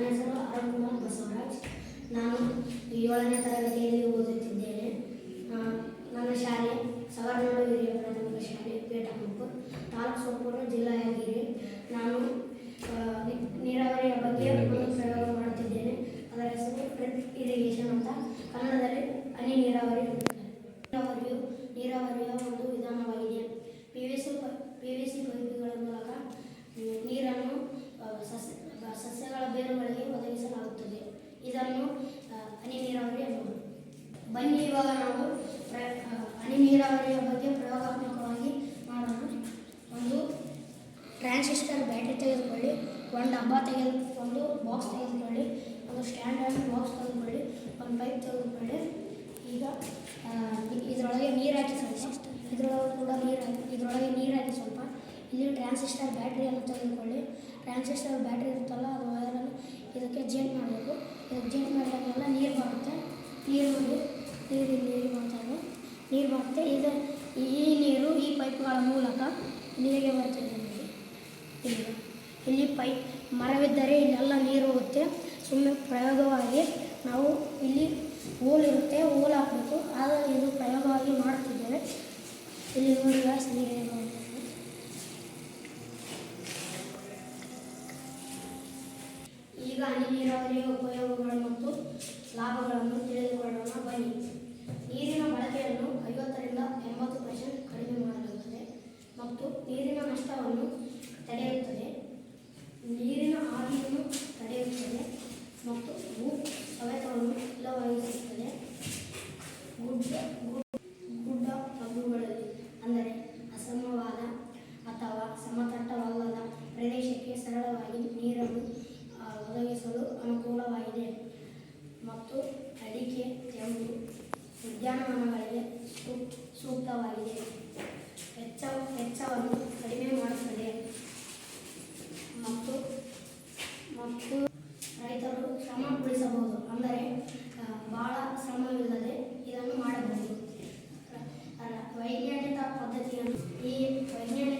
ನನ್ನ ಹೆಸರು ಅರುಣ್ ಕುಮಾರ್ ಬಸವರಾಜ್ ನಾನು ಏಳನೇ ತರಗತಿಯಲ್ಲಿ ಓದುತ್ತಿದ್ದೇನೆ. ನನ್ನ ಶಾಲೆ, ಸವರ್ನಾಡು ಹಿರಿಯ ಪ್ರಾಥಮಿಕ ಶಾಲೆ ಪೇಟಮುಪ್ಪು ತಾಲೂಕು ಸಂಪೂರ್ಣ ಜಿಲ್ಲಾ ನಾನು ನೀರಾವರಿಯ ಬಗ್ಗೆ ಒಂದು ಪ್ರಯೋಗ ಮಾಡುತ್ತಿದ್ದೇನೆ. ಅದರ ಹೆಸರು ಡ್ರಿಪ್ ಇರಿಗೇಷನ್ ಅಂತ. ಕನ್ನಡದಲ್ಲಿ ಹನಿ ನೀರಾವರಿ. ನೀರಾವರಿಯು, ನೀರಾವರಿಯ ಒಂದು ವಿಧಾನವಾಗಿದೆ. P V C P V C ಪೈಪುಗಳ ಮೂಲಕ ನೀರನ್ನು ಸಸ್ಯ ಇದನ್ನು ಹನಿ ನೀರಾವರಿ ಎನ್ನುವುದು ಬನ್ನಿ, ಇವಾಗ ನಾವು ಹನಿ ನೀರಾವರಿಯ ಬಗ್ಗೆ ಪ್ರಯೋಗಾತ್ಮಕವಾಗಿ ಮಾಡೋಣ. ಒಂದು ಟ್ರಾನ್ಸಿಸ್ಟರ್ ಬ್ಯಾಟ್ರಿ ತೆಗೆದುಕೊಳ್ಳಿ, ಒಂದು ಡಬ್ಬ ತೆಗೆದುಕೊಂಡು ಬಾಕ್ಸ್ ತೆಗೆದುಕೊಳ್ಳಿ, ಒಂದು ಸ್ಟ್ಯಾಂಡರ್ಡ್ ಬಾಕ್ಸ್ ತೆಗೆದುಕೊಳ್ಳಿ, ಒಂದು ಪೈಪ್ ತೆಗೆದುಕೊಳ್ಳಿ. ಈಗ ಇದರೊಳಗೆ ನೀರು ಹಾಕಿ ಸ್ವಲ್ಪ, ಇದರೊಳಗೆ ಕೂಡ ನೀರು ಹಾಕಿ, ಇದರೊಳಗೆ ನೀರು ಹಾಕಿ ಸ್ವಲ್ಪ. ಇಲ್ಲಿ ಟ್ರಾನ್ಸಿಸ್ಟರ್ ಬ್ಯಾಟ್ರಿಯನ್ನು ತೆಗೆದುಕೊಳ್ಳಿ. ಟ್ರಾನ್ಸಿಸ್ಟರ್ ಬ್ಯಾಟ್ರಿ ಇರುತ್ತಲ್ಲ, ಅದು ವೈರನ್ನು ಇದಕ್ಕೆ ಜೇಂಟ್ ಮಾಡಬೇಕು ಇದಕ್ಕೆ ಜೇಂಟ್ ಮಾಡಿದಾಗೆಲ್ಲ ನೀರು ಬರುತ್ತೆ ನೀರು ನೋಡಿ ನೀರು ನೀರು ಮಾಡ್ತಾರೆ ನೀರು ಬರುತ್ತೆ. ಇದು ಈ ನೀರು ಈ ಪೈಪ್ಗಳ ಮೂಲಕ ನೀರಿಗೆ ಬರ್ತಿದೆ ನೋಡಿ ಇಲ್ಲಿ ಇಲ್ಲಿ ಪೈಪ್ ಮರವಿದ್ದರೆ ಇಲ್ಲೆಲ್ಲ ನೀರು ಹೋಗುತ್ತೆ. ಸುಮ್ಮನೆ ಪ್ರಯೋಗವಾಗಿ ನಾವು ಇಲ್ಲಿ ಹೂಲ್ ಇರುತ್ತೆ. ಹಾಕಬೇಕು. ಆದರೆ ಇದು ಪ್ರಯೋಗವಾಗಿ ಮಾಡುತ್ತಿದ್ದೇವೆ ಇಲ್ಲಿ ನೋಡಿ guys, ನೀರು ಹೇಗೆ ಬರುತ್ತೆ. ಈಗ ಹನಿ ನೀರಾವರಿಯ ಉಪಯೋಗಗಳು ಮತ್ತು ಲಾಭಗಳನ್ನು ತಿಳಿದುಕೊಳ್ಳೋಣ. ಬನ್ನಿ. ನೀರಿನ ಬಳಕೆಯನ್ನು ಐವತ್ತರಿಂದ ಎಂಬತ್ತು ಪರ್ಸೆಂಟ್ ಕಡಿಮೆ ಮಾಡಲಾಗುತ್ತದೆ ಮತ್ತು ನೀರಿನ ನಷ್ಟವನ್ನು ತಡೆಯುತ್ತದೆ. ನೀರಿನ ಆವಿಯನ್ನು ಅನುಕೂಲವಾಗಿದೆ. ಮತ್ತು ಅಡಿಕೆ ತೆಂಗು ಉದ್ಯಾನವನಗಳಿಗೆ ಸೂಕ್ತವಾಗಿದೆ. ವೆಚ್ಚ, ವೆಚ್ಚವನ್ನು ಕಡಿಮೆ ಮಾಡುತ್ತದೆ. ಮತ್ತು ಮತ್ತು ರೈತರು ಶ್ರಮ ಉಳಿಸಬಹುದು. ಅಂದರೆ ಭಾಳ ಶ್ರಮವಿಲ್ಲದೆ ಇದನ್ನು ಮಾಡಬಹುದು. ವೈಜ್ಞಾನಿಕ ಪದ್ಧತಿಯನ್ನು ಈ ವೈಜ್ಞಾನಿಕ